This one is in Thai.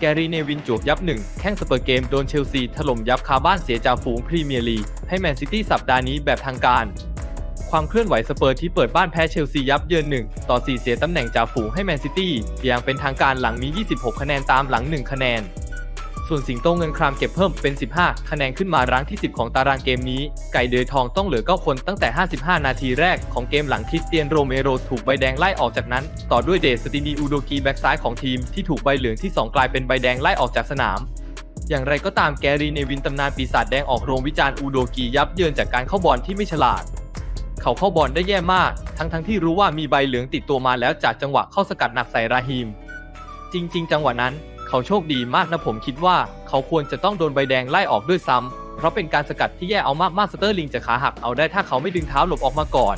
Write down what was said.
แกรีเนวินจวบยับหนึ่งแข้งสเปอร์เกมโดนเชลซีถล่มยับคาบ้านเสียจ่าฝูงพรีเมียร์ลีกให้แมนซิตี้สัปดาห์นี้แบบทางการ ความเคลื่อนไหวสเปอร์ที่เปิดบ้านแพ้เชลซียับเยินหนึ่งต่อ 4 เสียตำแหน่งจ่าฝูงให้แมนซิตี้อย่างเป็นทางการหลังมี 26 คะแนนตามหลัง 1 คะแนน ส่วนสิงโตเงินครามเก็บเพิ่มเป็น 15 คะแนนขึ้นมารั้งที่ 10 ของตารางเกมนี้ ไก่เดือยทองต้องเหลือ9คนตั้งแต่ 55 นาทีแรกของเกมหลังคริสเตียนโรเมโรถูกใบแดงไล่ออกจากนั้น ต่อด้วยเดสตินีอูโดกีแบ็กซ้ายของทีมที่ถูกใบเหลืองที่ 2 กลายเป็นใบแดงไล่ออกจากสนามอย่างไรก็ตามแกรีเนวินตำนานปีศาจแดงออกโรงวิจารณ์อูโดกียับเยินจากการเข้าบอลที่ไม่ฉลาด เขาเข้าบอลได้แย่มาก ทั้งทั้งที่รู้ว่ามีใบเหลืองติดตัวมาแล้วจากจังหวะเข้าสกัดหนักใส่ราฮิม จริง ๆ จังหวะนั้น เขาโชคดีมากนะผมคิดว่า เขาควรจะต้องโดนใบแดงไล่ออกด้วยซ้ำเพราะเป็นการสกัดที่แย่เอามากมากสเตอร์ลิงจะขาหักเอาได้ถ้าเขาไม่ดึงเท้าหลบออกมาก่อน